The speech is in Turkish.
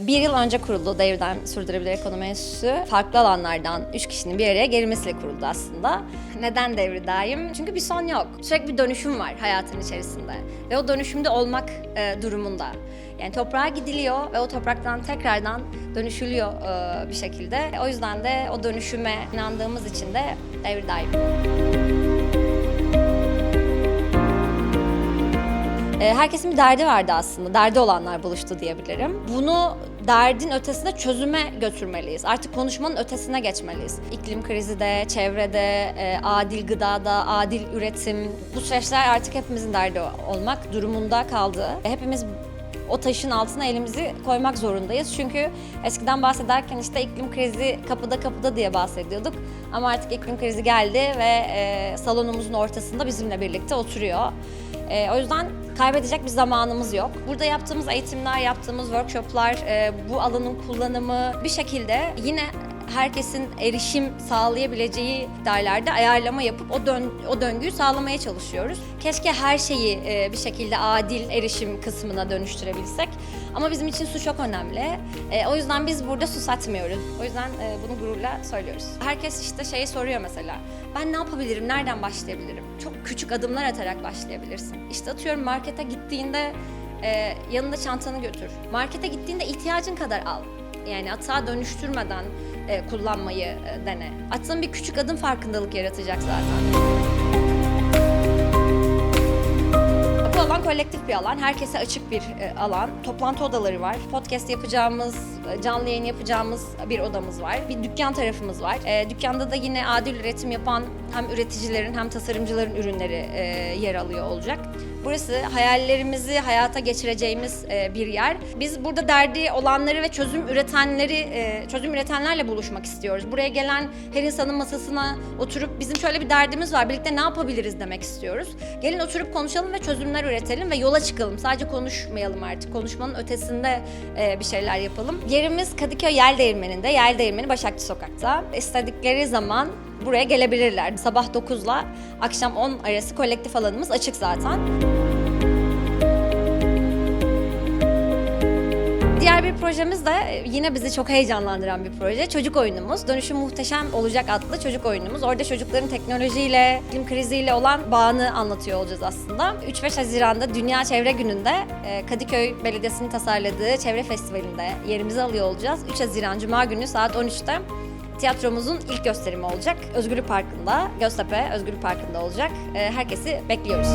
Bir yıl önce kuruldu Devrden Sürdürülebilir Ekonomi Enstitüsü. Farklı alanlardan 3 kişinin bir araya gelmesiyle kuruldu aslında. Neden devridayım? Çünkü bir son yok. Sürekli bir dönüşüm var hayatın içerisinde. Ve o dönüşümde olmak e, durumunda. Yani toprağa gidiliyor ve o topraktan tekrardan dönüşülüyor e, bir şekilde. O yüzden de o dönüşüme inandığımız için de devridayım. E, Herkesin bir derdi vardı aslında. Derdi olanlar buluştu diyebilirim. Bunu derdin ötesine çözüme götürmeliyiz. Artık konuşmanın ötesine geçmeliyiz. İklim krizi de, çevrede, e, adil gıdada, adil üretim. Bu süreçler artık hepimizin derdi olmak durumunda kaldı. Hepimiz o taşın altına elimizi koymak zorundayız. Çünkü eskiden bahsederken işte iklim krizi kapıda kapıda diye bahsediyorduk. Ama artık iklim krizi geldi ve e, salonumuzun ortasında bizimle birlikte oturuyor. E, o yüzden kaybedecek bir zamanımız yok. Burada yaptığımız eğitimler, yaptığımız workshoplar, e, bu alanın kullanımı bir şekilde yine herkesin erişim sağlayabileceği derlerde ayarlama yapıp o dön o döngüyü sağlamaya çalışıyoruz. Keşke her şeyi e, bir şekilde adil erişim kısmına dönüştürebilsek. Ama bizim için su çok önemli. E, o yüzden biz burada su satmıyoruz. O yüzden e, bunu gururla söylüyoruz. Herkes işte şeyi soruyor mesela. Ben ne yapabilirim? Nereden başlayabilirim? Çok küçük adımlar atarak başlayabilirsin. İşte atıyorum markete gittiğinde e, yanında çantanı götür. Markete gittiğinde ihtiyacın kadar al. Yani atağa dönüştürmeden e, kullanmayı e, dene. Attığın bir küçük adım farkındalık yaratacak zaten. Bu alan kolektif bir alan, herkese açık bir e, alan. Toplantı odaları var, podcast yapacağımız, e, canlı yayın yapacağımız bir odamız var. Bir dükkan tarafımız var. E, dükkanda da yine adil üretim yapan hem üreticilerin hem tasarımcıların ürünleri e, yer alıyor olacak. Burası hayallerimizi hayata geçireceğimiz e, bir yer. Biz burada derdi olanları ve çözüm üretenleri, e, çözüm üretenlerle buluşmak istiyoruz. Buraya gelen her insanın masasına oturup bizim şöyle bir derdimiz var, birlikte ne yapabiliriz demek istiyoruz. Gelin oturup konuşalım ve çözümler üretelim ve yola çıkalım. Sadece konuşmayalım artık. Konuşmanın ötesinde e, bir şeyler yapalım. Yerimiz Kadıköy Yel Değirmeni'nde. Yel Değirmeni Başakçı Sokak'ta. İstedikleri zaman buraya gelebilirler. Sabah 9 ile akşam 10 arası kolektif alanımız açık zaten. Diğer bir projemiz de yine bizi çok heyecanlandıran bir proje. Çocuk oyunumuz. Dönüşüm Muhteşem Olacak adlı çocuk oyunumuz. Orada çocukların teknolojiyle, iklim kriziyle olan bağını anlatıyor olacağız aslında. 3-5 Haziran'da Dünya Çevre Günü'nde e, Kadıköy Belediyesi'nin tasarladığı Çevre Festivali'nde yerimizi alıyor olacağız. 3 Haziran Cuma günü saat 13'te tiyatromuzun ilk gösterimi olacak. Özgürlük Parkı'nda, Göztepe Özgürlük Parkı'nda olacak. E, Herkesi bekliyoruz.